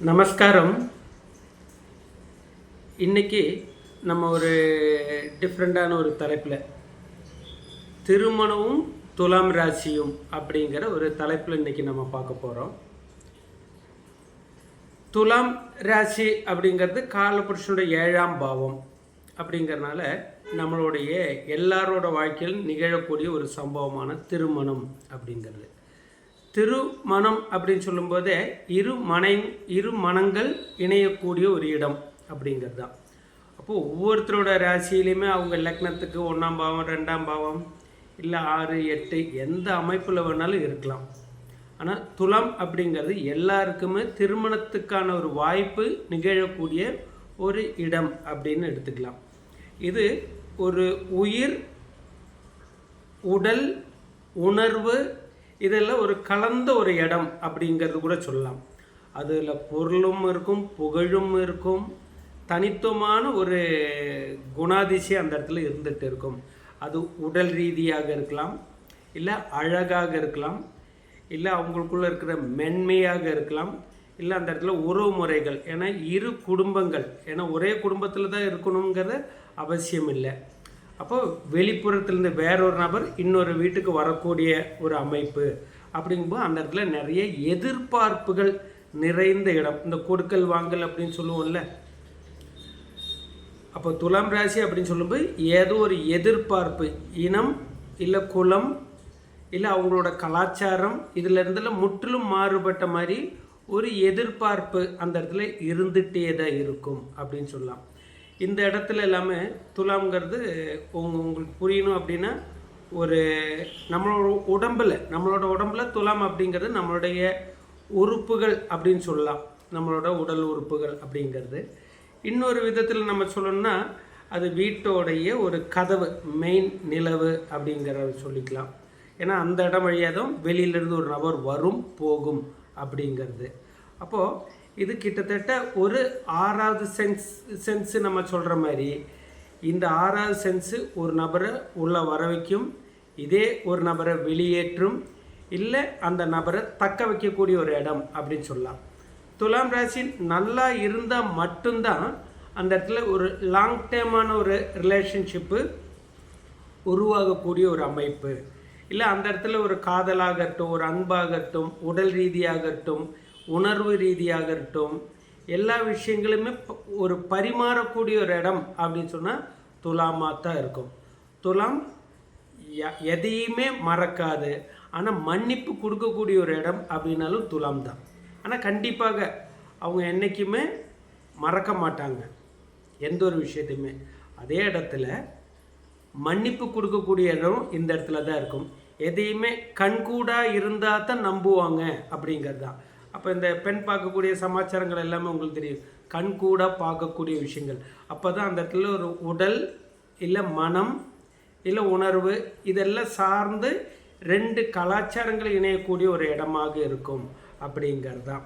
நமஸ்காரம். இன்னைக்கு நம்ம ஒரு டிஃப்ரெண்ட்டான ஒரு தலைப்பில். திருமணமும் துலாம் ராசியும் அப்படிங்கிற ஒரு தலைப்பில் இன்னைக்கு நம்ம பார்க்க போகிறோம் துலாம் ராசி அப்படிங்கிறது காலபுருஷனுடைய ஏழாம் பாவம் அப்படிங்கிறனால நம்மளுடைய எல்லாரோட வாழ்க்கையில் நிகழக்கூடிய ஒரு சம்பவமான திருமணம் அப்படிங்கிறது. திருமணம் அப்படின்னு சொல்லும்போது இரு மனை இரு மனங்கள் இணையக்கூடிய ஒரு இடம் அப்படிங்கிறது. தான் அப்போது ஒவ்வொருத்தரோட ராசியிலையுமே அவங்க லக்னத்துக்கு ஒன்றாம் பாவம் ரெண்டாம் பாவம் இல்லை ஆறு எட்டு எந்த அமைப்பில் வேணாலும் இருக்கலாம். ஆனால் துலாம் அப்படிங்கிறது எல்லாருக்குமே திருமணத்துக்கான ஒரு வாய்ப்பு நிகழக்கூடிய ஒரு இடம் அப்படின்னு எடுத்துக்கலாம். இது ஒரு உயிர் உடல் உணர்வு இதெல்லாம் ஒரு கலந்த ஒரு இடம் அப்படிங்கிறது கூட சொல்லலாம். அதில் பொருளும் இருக்கும் புகழும் இருக்கும் தனித்துவமான ஒரு குணாதிசயம் அந்த இடத்துல இருந்துகிட்டு இருக்கும். அது உடல் ரீதியாக இருக்கலாம் இல்லை அழகாக இருக்கலாம் இல்லை அவங்களுக்குள்ளே இருக்கிற மென்மையாக இருக்கலாம் இல்லை அந்த இடத்துல உறவு முறைகள். ஏன்னா இரு குடும்பங்கள் ஏன்னா ஒரே குடும்பத்தில் தான் இருக்கணுங்கிறத அவசியம் இல்லை. அப்போது வெளிப்புறத்துலேருந்து வேறொரு நபர் இன்னொரு வீட்டுக்கு வரக்கூடிய ஒரு அமைப்பு அப்படிங்கும்போது அந்த இடத்துல நிறைய எதிர்பார்ப்புகள் நிறைந்த இடம். இந்த கொடுக்கல் வாங்கல் அப்படின்னு சொல்லுவோம்ல. அப்போ துலாம் ராசி அப்படின்னு சொல்லும்போது ஏதோ ஒரு எதிர்பார்ப்பு. இனம் இல்லை குலம் இல்லை அவங்களோட கலாச்சாரம் இதுல இருந்தெல்லாம் முற்றிலும் மாறுபட்ட மாதிரி ஒரு எதிர்பார்ப்பு அந்த இடத்துல இருந்துகிட்டே தான் இருக்கும் அப்படின்னு சொல்லலாம். இந்த இடத்துல எல்லாமே துலாம்ங்கிறது உங்க உங்களுக்கு புரியணும் அப்படின்னா ஒரு நம்மளோட உடம்புல நம்மளோட உடம்புல துலாம் அப்படிங்கிறது நம்மளுடைய உறுப்புகள் அப்படின்னு சொல்லலாம். நம்மளோட உடல் உறுப்புகள் அப்படிங்கிறது. இன்னொரு விதத்தில் நம்ம சொல்லணும்னா அது வீட்டோடைய ஒரு கதவு மெயின் நிலவு அப்படிங்கிறத சொல்லிக்கலாம். ஏன்னா அந்த இடம் வழியாக தான் வெளியிலேருந்து ஒரு நபர் வரும் போகும் அப்படிங்கிறது. அப்போது இது கிட்டத்தட்ட ஒரு ஆறாவது சென்ஸ் சென்ஸு நம்ம சொல்கிற மாதிரி. இந்த ஆறாவது சென்ஸு ஒரு நபரை உள்ளே வர வைக்கும். இதே ஒரு நபரை வெளியேற்றும். இல்லை அந்த நபரை தக்க வைக்கக்கூடிய ஒரு இடம் அப்படின்னு சொல்லலாம். துலாம் ராசி நல்லா இருந்தால் மட்டும்தான் அந்த இடத்துல ஒரு லாங் டேமான ஒரு ரிலேஷன்ஷிப்பு உருவாகக்கூடிய ஒரு அமைப்பு. இல்லை அந்த இடத்துல ஒரு காதலாகட்டும் ஒரு அன்பாகட்டும் உடல் ரீதியாகட்டும் உணர்வு ரீதியாகட்டும் எல்லா விஷயங்களுமே ஒரு பரிமாறக்கூடிய ஒரு இடம் அப்படின்னு சொன்னால் துலாமாக தான் இருக்கும். துலாம் எதையுமே மறக்காது. ஆனால் மன்னிப்பு கொடுக்கக்கூடிய ஒரு இடம் அப்படின்னாலும் துலாம் தான். ஆனால் கண்டிப்பாக அவங்க என்றைக்குமே மறக்க மாட்டாங்க. எந்த ஒரு விஷயத்தையுமே. அதே இடத்துல மன்னிப்பு கொடுக்கக்கூடிய இடம் இந்த இடத்துல தான் இருக்கும். எதையுமே கண்கூடாக இருந்தால் தான் நம்புவாங்க அப்படிங்கிறது தான். அப்போ இந்த பெண் பார்க்கக்கூடிய சமாச்சாரங்கள் எல்லாமே உங்களுக்கு தெரியும். கண்கூடாக பார்க்கக்கூடிய விஷயங்கள். அப்போ தான் அந்த இடத்துல ஒரு உடல் இல்லை மனம் இல்லை உணர்வு இதெல்லாம் சார்ந்து ரெண்டு கலாச்சாரங்கள் இணையக்கூடிய ஒரு இடமாக இருக்கும் அப்படிங்கிறது தான்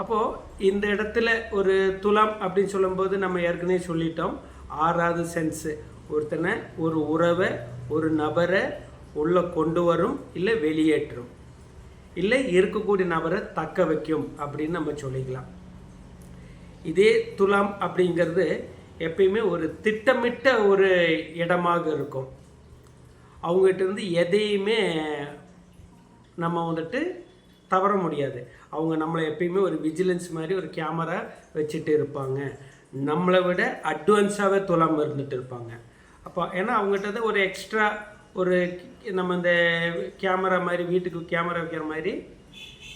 அப்போது இந்த இடத்துல ஒரு துலாம் அப்படின்னு சொல்லும்போது நம்ம ஏற்கனவே சொல்லிட்டோம். ஆறாவது சென்ஸு ஒருத்தனை ஒரு உறவை ஒரு நபரை உள்ளே கொண்டு வரும் இல்லை வெளியேற்றும். இல்லை இருக்கக்கூடிய நபரை தக்க வைக்கும் அப்படின்னு நம்ம சொல்லிக்கலாம். இதே துலாம் அப்படிங்கிறது எப்பயுமே ஒரு திட்டமிட்ட ஒரு இடமாக இருக்கும். அவங்ககிட்ட இருந்து எதையுமே நம்ம வந்துட்டு தவற முடியாது. அவங்க நம்மளை எப்பயுமே ஒரு விஜிலன்ஸ் மாதிரி ஒரு கேமரா வச்சுட்டு இருப்பாங்க. நம்மளை விட அட்வான்ஸாகவே துலாம் இருந்துட்டு இருப்பாங்க. அப்போ ஏன்னா அவங்ககிட்ட தான் ஒரு எக்ஸ்ட்ரா ஒரு நம்ம இந்த கேமரா மாதிரி வீட்டுக்கு கேமரா வைக்கிற மாதிரி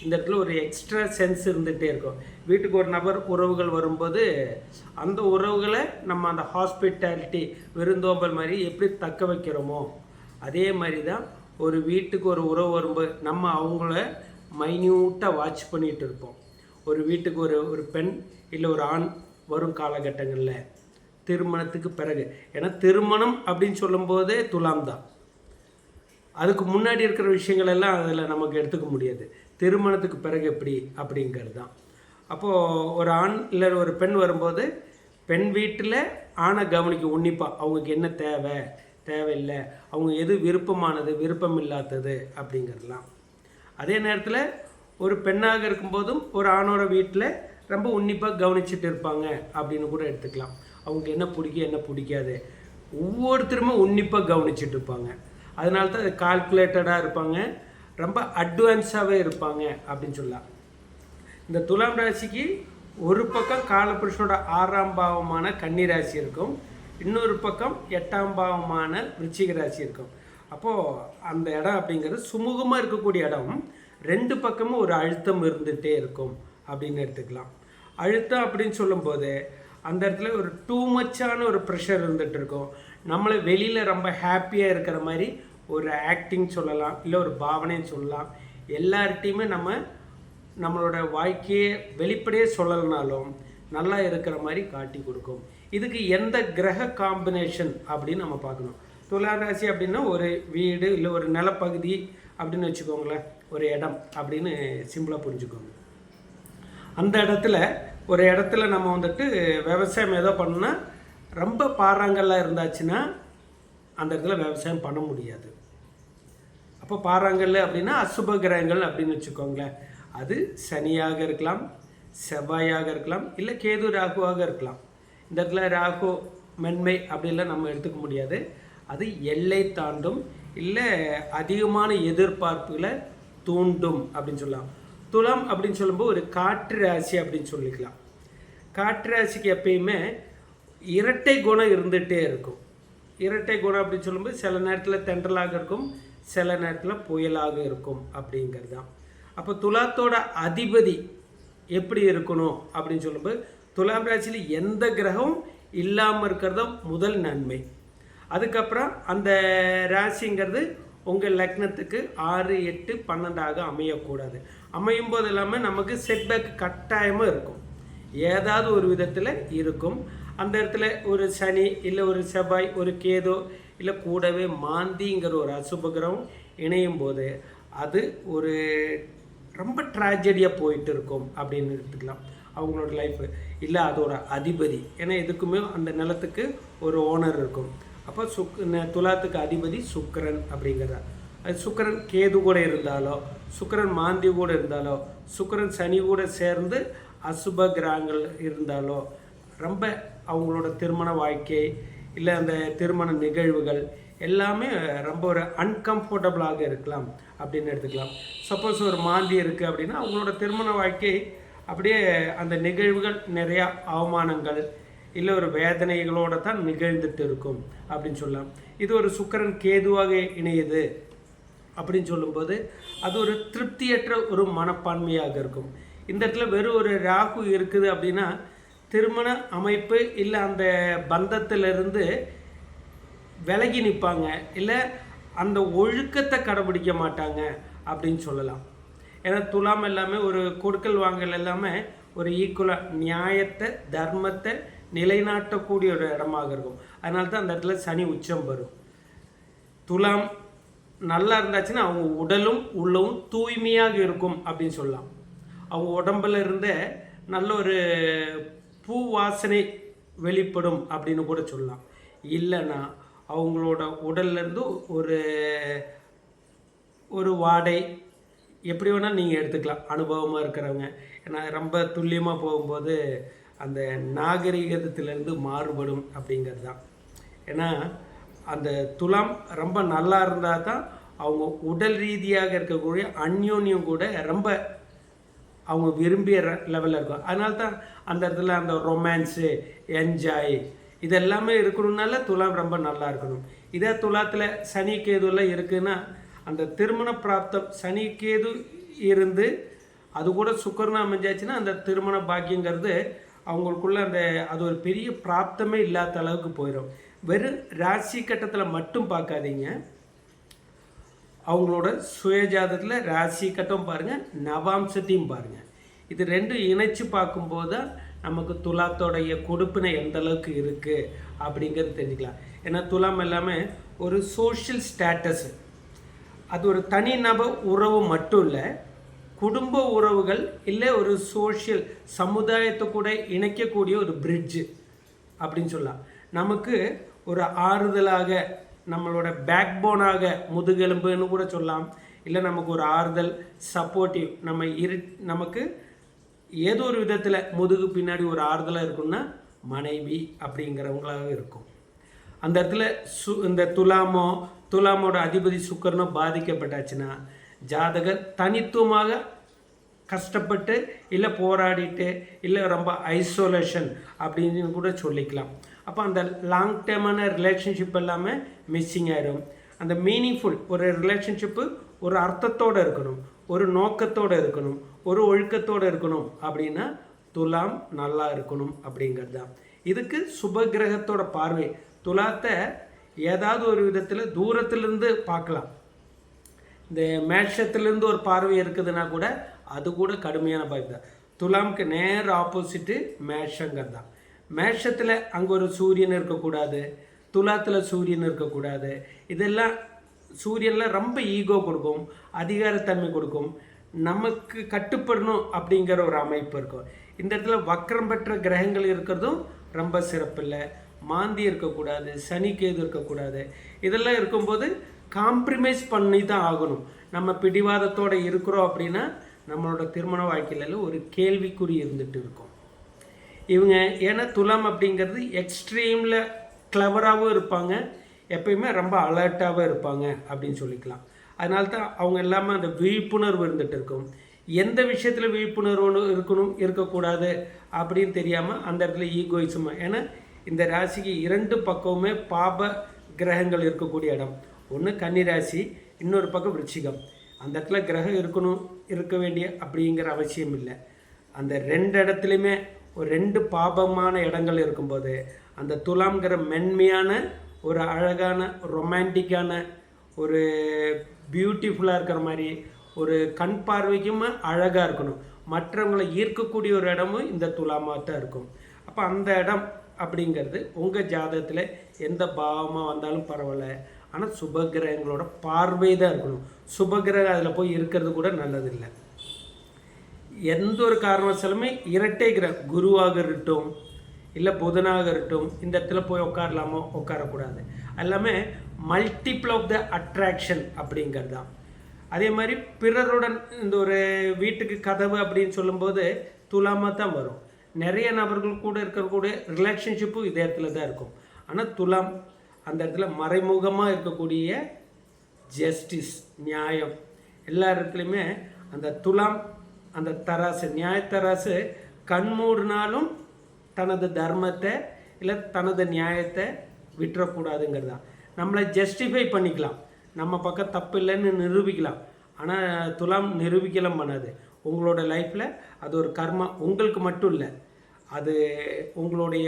இந்த இடத்துல ஒரு எக்ஸ்ட்ரா சென்ஸ் இருந்துகிட்டே இருக்கும். வீட்டுக்கு ஒரு நபர் உறவுகள் வரும்போது அந்த உறவுகளை நம்ம அந்த ஹாஸ்பிட்டாலிட்டி விருந்தோம்பல் மாதிரி எப்படி தக்க வைக்கிறோமோ அதே மாதிரி தான் ஒரு வீட்டுக்கு ஒரு உறவு வரும்போது நம்ம அவங்கள மைன்யூட்டாக வாட்ச் பண்ணிகிட்டு இருப்போம். ஒரு வீட்டுக்கு ஒரு ஒரு பெண் இல்லை ஒரு ஆண் வரும் காலகட்டங்களில் திருமணத்துக்கு பிறகு. ஏன்னா திருமணம் அப்படின்னு சொல்லும்போதே துலாம் தான். அதுக்கு முன்னாடி இருக்கிற விஷயங்கள் எல்லாம் அதில் நமக்கு எடுத்துக்க முடியாது. திருமணத்துக்கு பிறகு எப்படி அப்படிங்கிறது தான் அப்போது ஒரு ஆண் இல்லை ஒரு பெண் வரும்போது பெண் வீட்டில் ஆணை கவனிக்க உன்னிப்பாக அவங்களுக்கு என்ன தேவை? தேவையில்லை. அவங்க எது விருப்பமானது விருப்பம் இல்லாதது அப்படிங்கிறதுலாம். அதே நேரத்தில் ஒரு பெண்ணாக இருக்கும்போதும் ஒரு ஆணோட வீட்டில் ரொம்ப உன்னிப்பாக கவனிச்சுட்டு இருப்பாங்க அப்படின்னு கூட எடுத்துக்கலாம். அவங்களுக்கு என்ன பிடிக்கும் என்ன பிடிக்காது. ஒவ்வொருத்தருமே உன்னிப்பாக கவனிச்சுட்டு இருப்பாங்க. அதனால தான் அது கால்குலேட்டடாக இருப்பாங்க. ரொம்ப அட்வான்ஸாகவே இருப்பாங்க அப்படின்னு சொல்லலாம். இந்த துலாம் ராசிக்கு ஒரு பக்கம் காலபுருஷனோட ஆறாம் பாவமான கன்னி ராசி இருக்கும். இன்னொரு பக்கம் எட்டாம் பாவமான விருச்சிக ராசி இருக்கும். அப்போது அந்த இடம் அப்படிங்கிறது சுமூகமாக இருக்கக்கூடிய இடம். ரெண்டு பக்கமும் ஒரு அழுத்தம் இருந்துகிட்டே இருக்கும் அப்படின்னு எடுத்துக்கலாம். அழுத்தம் அப்படின்னு சொல்லும்போது அந்த இடத்துல ஒரு டூ மச்சான ஒரு ப்ரெஷர் இருந்துகிட்டு இருக்கும். நம்மளை வெளியில் ரொம்ப ஹாப்பியாக இருக்கிற மாதிரி ஒரு ஆக்டிங் சொல்லலாம் இல்லை ஒரு பாவனைன்னு சொல்லலாம். எல்லார்ட்டையுமே நம்ம நம்மளோட வாழ்க்கையை வெளிப்படையே சொல்லலைனாலும் நல்லா இருக்கிற மாதிரி காட்டி கொடுக்கும். இதுக்கு எந்த கிரக காம்பினேஷன் அப்படின்னு நம்ம பார்க்கணும். துலா ராசி அப்படின்னா ஒரு வீடு இல்லை ஒரு நிலப்பகுதி அப்படின்னு வச்சுக்கோங்களேன். ஒரு இடம் அப்படின்னு சிம்பிளாக புரிஞ்சுக்கோங்க. அந்த இடத்துல ஒரு இடத்துல நம்ம வந்துட்டு விவசாயம் ஏதோ பண்ணால் ரொம்ப பாறாங்கல்லாம் இருந்தாச்சுன்னா அந்த இடத்துல விவசாயம் பண்ண முடியாது. அப்போ பாறாங்கல் அப்படின்னா அசுப கிரகங்கள் அப்படின்னு வச்சுக்கோங்களேன். அது சனியாக இருக்கலாம் செவ்வாயாக இருக்கலாம் இல்லை கேது ராகுவாக இருக்கலாம். இந்த இடத்துல ராகு மென்மை அப்படிலாம் நம்ம எடுத்துக்க முடியாது. அது எல்லை தாண்டும் இல்லை அதிகமான எதிர்பார்ப்புகளை தூண்டும் அப்படின்னு சொல்லலாம். துலாம் அப்படின்னு சொல்லும்போது ஒரு காற்று ராசி அப்படின்னு சொல்லிக்கலாம். காற்று ராசிக்கு எப்பயுமே இரட்டை குணம் இருந்துகிட்டே இருக்கும். இரட்டை குணம் அப்படின்னு சொல்லும்போது சில நேரத்தில் தென்றலாக இருக்கும் சில நேரத்தில் புயலாக இருக்கும் அப்படிங்கிறது தான் அப்போ துலாத்தோட அதிபதி எப்படி இருக்கணும் அப்படின்னு சொல்லும்போது துலாம் ராசியில் எந்த கிரகம் இல்லாமல் இருக்கிறது முதல் நன்மை. அதுக்கப்புறம் அந்த ராசிங்கிறது உங்கள் லக்னத்துக்கு ஆறு எட்டு பன்னெண்டாக அமையக்கூடாது. அமையும் போது இல்லாமல் நமக்கு செட்பேக் கட்டாயமாக இருக்கும். ஏதாவது ஒரு விதத்தில் இருக்கும். அந்த இடத்துல ஒரு சனி இல்லை ஒரு செவ்வாய் ஒரு கேதோ இல்லை கூடவே மாந்திங்கிற ஒரு அசுபகிரகம் இணையும் போது அது ஒரு ரொம்ப ட்ராஜடியாக போயிட்டு இருக்கும் அப்படின்னு எடுத்துக்கலாம். அவங்களோட லைஃப் இல்லை அதோட அதிபதி. ஏன்னா எதுக்குமே அந்த நிலத்துக்கு ஒரு ஓனர் இருக்கும். அப்போ சுக் ந- துலாத்துக்கு அதிபதி சுக்கரன் அப்படிங்கிறார் அது சுக்கிரன் கேது கூட இருந்தாலோ சுக்கரன் மாந்தி கூட இருந்தாலோ சுக்கரன் சனி கூட சேர்ந்து அசுப கிரகங்கள் இருந்தாலோ ரொம்ப அவங்களோட திருமண வாழ்க்கை இல்லை அந்த திருமண நிகழ்வுகள் எல்லாமே ரொம்ப ஒரு அன்கம்ஃபர்டபுளாக இருக்கலாம் அப்படின்னு எடுத்துக்கலாம். சப்போஸ் ஒரு மாந்தி இருக்குது அப்படின்னா அவங்களோட திருமண வாழ்க்கை அப்படியே அந்த நிகழ்வுகள் நிறையா அவமானங்கள் இல்லை ஒரு வேதனைகளோட தான் நிகழ்ந்துட்டு இருக்கும் அப்படின்னு சொல்லலாம். இது ஒரு சுக்கரன் கேதுவாக இணையுது அப்படின்னு சொல்லும்போது அது ஒரு திருப்தியற்ற ஒரு மனப்பான்மையாக இருக்கும். இந்த இடத்துல வெறும் ஒரு ராகு இருக்குது அப்படின்னா திருமண அமைப்பு இல்லை அந்த பந்தத்திலிருந்து விலகி நிற்பாங்க இல்லை அந்த ஒழுக்கத்தை கடைபிடிக்க மாட்டாங்க அப்படின்னு சொல்லலாம். ஏன்னா துலாம் எல்லாமே ஒரு கொடுக்கல் வாங்கல் எல்லாமே ஒரு ஈக்குவலாக நியாயத்தை தர்மத்தை நிலைநாட்டக்கூடிய ஒரு இடமாக இருக்கும். அதனால தான் அந்த இடத்துல சனி உச்சம் வரும். துலாம் நல்லா இருந்தாச்சுன்னா அவங்க உடலும் உள்ளவும் தூய்மையாக இருக்கும் அப்படின்னு சொல்லலாம். அவங்க உடம்புல இருந்த நல்ல ஒரு பூ வாசனை வெளிப்படும் அப்படின்னு கூட சொல்லலாம். இல்லைன்னா அவங்களோட உடல்லேருந்து ஒரு ஒரு வாடை எப்படி வேணால் நீங்கள் எடுத்துக்கலாம். அனுபவமாக இருக்கிறவங்க. ஏன்னா ரொம்ப துல்லியமாக போகும்போது அந்த நாகரிகத்திலேருந்து மாறுபடும் அப்படிங்கிறது தான். ஏன்னா அந்த துலாம் ரொம்ப நல்லா இருந்தால் தான் அவங்க உடல் ரீதியாக இருக்கக்கூடிய அந்யோன்யம் கூட ரொம்ப அவங்க விரும்பிய லெவலில் இருக்கும். அதனால தான் அந்த இடத்துல அந்த ரொமான்ஸு என்ஜாய் இதெல்லாமே இருக்கணும்னால துலாம் ரொம்ப நல்லா இருக்கணும். இதே துலாத்தில் சனி கேதுலாம் இருக்குதுன்னா அந்த திருமண பிராப்தம் சனி கேது இருந்து அது கூட சுக்கரன் அமைஞ்சாச்சுன்னா அந்த திருமண பாக்கியங்கிறது அவங்களுக்குள்ள அந்த அது ஒரு பெரிய பிராப்தமே இல்லாத அளவுக்கு போயிடும் வெறும் ராசி கட்டத்தில் மட்டும் பார்க்காதீங்க. அவங்களோட சுயஜாதத்தில் ராசி கட்டம் பாருங்கள் நவாம்சத்தையும் பாருங்கள் இது ரெண்டும் இணைச்சு பார்க்கும்போது தான் நமக்கு துலாத்தோடைய கொடுப்பினை எந்த அளவுக்கு இருக்குது அப்படிங்கிறது தெரிஞ்சுக்கலாம். ஏன்னா துலாம் எல்லாமே ஒரு சோஷியல் ஸ்டேட்டஸ் அது ஒரு தனிநபர் உறவு மட்டும் இல்லை குடும்ப உறவுகள் இல்லை ஒரு சோஷியல் சமுதாயத்தை கூட இணைக்கக்கூடிய ஒரு பிரிட்ஜு அப்படின்னு சொல்லலாம். நமக்கு ஒரு ஆறுதலாக நம்மளோட பேக் போனாக முதுகெலும்புன்னு கூட சொல்லலாம். இல்லை நமக்கு ஒரு ஆறுதல் சப்போர்ட்டிவ் நம்ம இரு நமக்கு ஏதோ ஒரு விதத்தில் முதுகு பின்னாடி ஒரு ஆறுதலாக இருக்கும்னா மனைவி அப்படிங்கிறவங்களாக இருக்கும். அந்த இடத்துல சு இந்த துலாமோ துலாமோட அதிபதி சுக்கரனோ பாதிக்கப்பட்டாச்சுன்னா ஜாதகர் தனித்துவமாக கஷ்டப்பட்டு இல்லை போராடிட்டு இல்லை ரொம்ப ஐசோலேஷன் அப்படின்னு கூட சொல்லிக்கலாம். அப்போ அந்த லாங் டேர்மான ரிலேஷன்ஷிப் எல்லாமே மிஸ்ஸிங் ஆயிடும் அந்த மீனிங்ஃபுல் ஒரு ரிலேஷன்ஷிப்பு ஒரு அர்த்தத்தோடு இருக்கணும் ஒரு நோக்கத்தோடு இருக்கணும் ஒரு ஒழுக்கத்தோடு இருக்கணும் அப்படின்னா துலாம் நல்லா இருக்கணும் அப்படிங்கிறது தான். இதுக்கு சுப கிரகத்தோட பார்வை. துலாத்தை ஏதாவது ஒரு விதத்தில் தூரத்திலிருந்து பார்க்கலாம். இந்த மேஷத்துலேருந்து ஒரு பார்வை இருக்குதுன்னா கூட அது கூட கடுமையான பார்வை தான். துலாமுக்கு நேர் ஆப்போசிட்டு மேஷங்கிறது தான். மேஷத்தில் அங்கே ஒரு சூரியன் இருக்கக்கூடாது துலாத்தில் சூரியன் இருக்கக்கூடாது. இதெல்லாம் சூரியனில் ரொம்ப ஈகோ கொடுக்கும் அதிகாரத்தன்மை கொடுக்கும். நமக்கு கட்டுப்படணும் அப்படிங்கிற ஒரு அமைப்பு இருக்கும் இந்த இடத்துல வக்கரம் பெற்ற கிரகங்கள் இருக்கிறதும் ரொம்ப சிறப்பில்லை மாந்தி இருக்கக்கூடாது சனி கேது இருக்கக்கூடாது. இதெல்லாம் இருக்கும்போது காம்ப்ரமைஸ் பண்ணி தான் ஆகணும். நம்ம பிடிவாதத்தோடு இருக்கிறோம் அப்படின்னா நம்மளோட திருமண வாழ்க்கையில ஒரு கேள்விக்குறி இருந்துட்டு இருக்கும். இவங்க ஏன்னா துலாம் அப்படிங்கிறது எக்ஸ்ட்ரீமில் கிளவராகவும் இருப்பாங்க எப்பயுமே ரொம்ப அலர்ட்டாகவும் இருப்பாங்க அப்படின்னு சொல்லிக்கலாம். அதனால தான் அவங்க எல்லாமே அந்த விழிப்புணர்வு இருந்துகிட்டு இருக்கும். எந்த விஷயத்தில் விழிப்புணர்வு இருக்கணும் இருக்கக்கூடாது அப்படின்னு தெரியாமல் அந்த இடத்துல ஈகோயிசம் ஏன்னா இந்த ராசிக்கு இரண்டு பக்கமுமே பாப கிரகங்கள் இருக்கக்கூடிய இடம். ஒன்று கன்னி ராசி இன்னொரு பக்கம் விருச்சிகம். அந்த இடத்துல கிரகம் இருக்கணும் இருக்க வேண்டிய அப்படிங்கிற அவசியம் இல்லை. அந்த ரெண்டு இடத்துலையுமே ஒரு ரெண்டு பாபமான இடங்கள் இருக்கும்போது அந்த துலாம்ங்கிற மென்மையான ஒரு அழகான ரொமான்டிக்கான ஒரு பியூட்டிஃபுல்லாக இருக்கிற மாதிரி ஒரு கண் பார்வைக்கும் அழகாக இருக்கணும். மற்றவங்களை ஈர்க்கக்கூடிய ஒரு இடமும் இந்த துலாமாக தான் இருக்கும். அப்போ அந்த இடம் அப்படிங்கிறது உங்கள் ஜாதகத்தில் எந்த பாவமாக வந்தாலும் பரவாயில்ல. ஆனால் சுபகிரகங்களோட பார்வை தான் இருக்கணும். சுபகிரகம் அதில் போய் இருக்கிறது கூட நல்லதில்லை. எந்த ஒரு காரணவசாலுமே இரட்டை கிர குருவாக இருக்கட்டும் இல்லை புதனாக இருக்கட்டும் இந்த இடத்துல போய் உட்காரலாமோ உட்காரக்கூடாது. எல்லாமே மல்டிப்புள் ஆஃப் த அட்ராக்ஷன் அப்படிங்கிறது தான். அதே மாதிரி பிறருடன் இந்த ஒரு வீட்டுக்கு கதவு அப்படின்னு சொல்லும்போது துலாமாக தான் வரும். நிறைய நபர்கள் கூட இருக்கக்கூடிய ரிலேஷன்ஷிப்பும் இதே இடத்துல தான் இருக்கும். ஆனால் துலாம் அந்த இடத்துல மறைமுகமாக இருக்கக்கூடிய ஜஸ்டிஸ் நியாயம் எல்லா இடத்துலையுமே அந்த துலாம் அந்த தராசு நியாயத்தராசு கண்மூடினாலும் தனது தர்மத்தை இல்லை தனது நியாயத்தை விட்டுறக்கூடாதுங்கிறது. தான் நம்மளை ஜஸ்டிஃபை பண்ணிக்கலாம். நம்ம பக்கம் தப்பு இல்லைன்னு நிரூபிக்கலாம். ஆனால் துலாம் நிரூபிக்கலாம் பண்ணாது. உங்களோட லைஃப்பில் அது ஒரு கர்மா உங்களுக்கு மட்டும் இல்லை. அது உங்களுடைய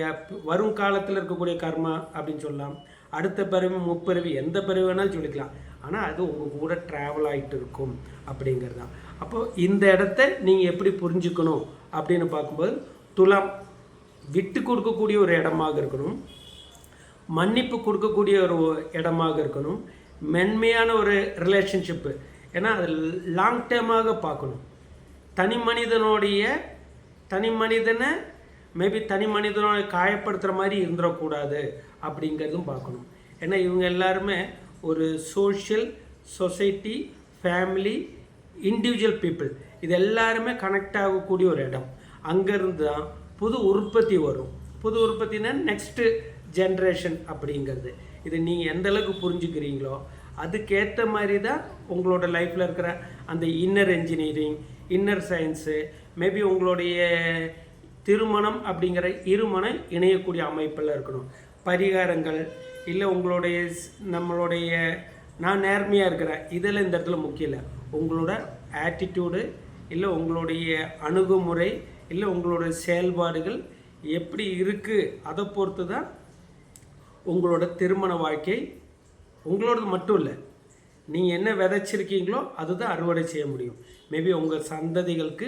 வரும் காலத்தில் இருக்கக்கூடிய கர்மா அப்படின்னு சொல்லலாம். அடுத்த பிறவி முப்பிறவி எந்த பிறவி வேணாலும் சொல்லிக்கலாம். ஆனால் அது உங்கள் கூட ட்ராவல் ஆகிட்டு இருக்கும் அப்படிங்கிறது. தான் அப்போது இந்த இடத்த நீங்கள் எப்படி புரிஞ்சுக்கணும் அப்படின்னு பார்க்கும்போது துலாம் விட்டு கொடுக்கக்கூடிய ஒரு இடமாக இருக்கணும் மன்னிப்பு கொடுக்கக்கூடிய ஒரு இடமாக இருக்கணும் மென்மையான ஒரு ரிலேஷன்ஷிப்பு ஏன்னா அது லாங் டேர்மாக பார்க்கணும். தனி மனிதனுடைய தனி மனிதனை மேபி தனி மனிதனோட காயப்படுத்துகிற மாதிரி இருந்துடக்கூடாது அப்படிங்கிறதும் பார்க்கணும். ஏன்னா இவங்க எல்லாருமே ஒரு social society family individual people இது எல்லாருமே கனெக்ட் ஆகக்கூடிய ஒரு இடம். அங்கேருந்து தான் புது உற்பத்தி வரும். புது உற்பத்தினா நெக்ஸ்ட்டு ஜென்ரேஷன் அப்படிங்கிறது. இது நீங்கள் எந்த அளவுக்கு புரிஞ்சுக்கிறீங்களோ அதுக்கேற்ற மாதிரி தான் உங்களோட லைஃப்பில் இருக்கிற அந்த inner engineering inner science maybe உங்களுடைய திருமணம் அப்படிங்கிற இருமணம் இணையக்கூடிய அமைப்பில் இருக்கணும். பரிகாரங்கள் இல்லை உங்களுடைய நம்மளுடைய நான் நேர்மையாக இருக்கிறேன் இதில் இந்த இடத்துல முக்கியம் இல்லை. உங்களோட ஆட்டிடியூடு இல்லை உங்களுடைய அணுகுமுறை இல்லை உங்களோட செயல்பாடுகள் எப்படி இருக்குது அதை பொறுத்து தான் உங்களோட திருமண வாழ்க்கை. உங்களோடது மட்டும் இல்லை நீங்கள் என்ன விதைச்சிருக்கீங்களோ அதுதான் அறுவடை செய்ய முடியும். மேபி உங்கள் சந்ததிகளுக்கு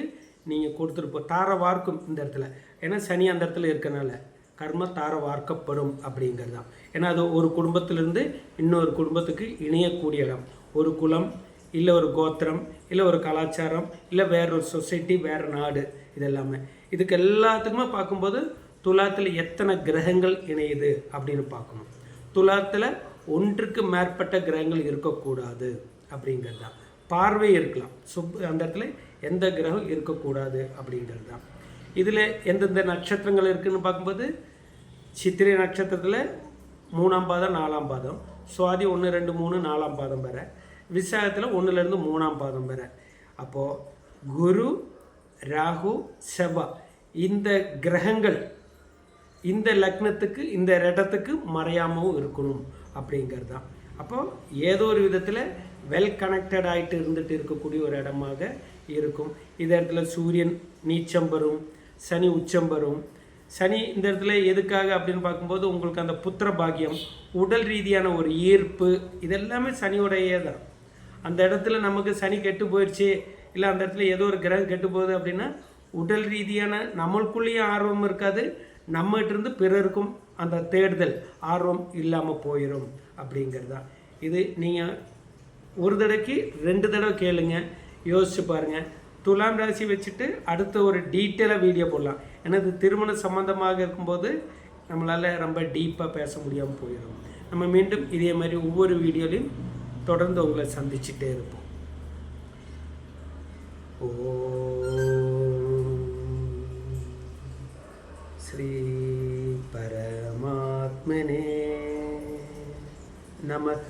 நீங்கள் கொடுத்துருப்போம் தார வார்க்கும் இந்த இடத்துல. ஏன்னா சனி அந்த இடத்துல இருக்கனால கர்ம தார வார்க்கப்படும் அப்படிங்கிறது தான் ஏன்னா அது ஒரு குடும்பத்திலேருந்து இன்னொரு குடும்பத்துக்கு இணையக்கூடிய இடம். ஒரு குலம் இல்லை ஒரு கோத்திரம் இல்லை ஒரு கலாச்சாரம் இல்லை வேற ஒரு சொசைட்டி வேறு நாடு இதெல்லாமே. இதுக்கு எல்லாத்துக்குமே பார்க்கும்போது துலாத்தில் எத்தனை கிரகங்கள் இணையுது அப்படின்னு பார்க்கணும். துலாத்தில் ஒன்றுக்கு மேற்பட்ட கிரகங்கள் இருக்கக்கூடாது அப்படிங்கிறது தான் பார்வை இருக்கலாம். சுப் அந்த இடத்துல எந்த கிரகம் இருக்கக்கூடாது அப்படிங்கிறது தான் இதில் எந்தெந்த நட்சத்திரங்கள் இருக்குதுன்னு பார்க்கும்போது சித்திரை நட்சத்திரத்தில் மூணாம் பாதம் நாலாம் பாதம் சுவாதி ஒன்று ரெண்டு மூணு நாலாம் பாதம் வேறு. விசாகத்தில் ஒன்றுலேருந்து மூணாம் பாதம் வர. அப்போது குரு ராகு செவ்வா. இந்த கிரகங்கள் இந்த லக்னத்துக்கு இந்த இடத்துக்கு மறையாமவும் இருக்கணும் அப்படிங்கிறது தான் அப்போது ஏதோ ஒரு விதத்தில் வெல் கனெக்டட் ஆகிட்டு இருந்துட்டு இருக்கக்கூடிய ஒரு இடமாக இருக்கும். இந்த இடத்துல சூரியன் நீச்சம் வரும் சனி உச்சம் வரும் சனி இந்த இடத்துல எதுக்காக அப்படின்னு பார்க்கும்போது உங்களுக்கு அந்த புத்திர பாக்கியம் உடல் ரீதியான ஒரு ஈர்ப்பு இதெல்லாமே சனியோடையே தான் அந்த இடத்துல நமக்கு சனி கெட்டு போயிடுச்சு இல்லை அந்த இடத்துல ஏதோ ஒரு கிரகம் கெட்டு போகுது அப்படின்னா உடல் ரீதியான நம்மளுக்குள்ளேயும் ஆர்வம் இருக்காது நம்மகிட்டருந்து பிறருக்கும் அந்த தேடுதல் ஆர்வம் இல்லாமல் போயிடும் அப்படிங்கிறது. தான் இது நீங்கள் ஒரு தடவைக்கு ரெண்டு தடவை கேளுங்க யோசிச்சு பாருங்கள் துலாம் ராசி வச்சுட்டு அடுத்த ஒரு டீட்டெயிலாக வீடியோ போடலாம். ஏன்னா இது திருமண சம்மந்தமாக இருக்கும்போது நம்மளால் ரொம்ப டீப்பாக பேச முடியாமல் போயிடும் நம்ம மீண்டும் இதே மாதிரி ஒவ்வொரு வீடியோலையும் தொடர்ந்து உங்களை சந்திச்சுட்டே இருப்போம். ஓ ஸ்ரீ பரமாத்மனே நமக.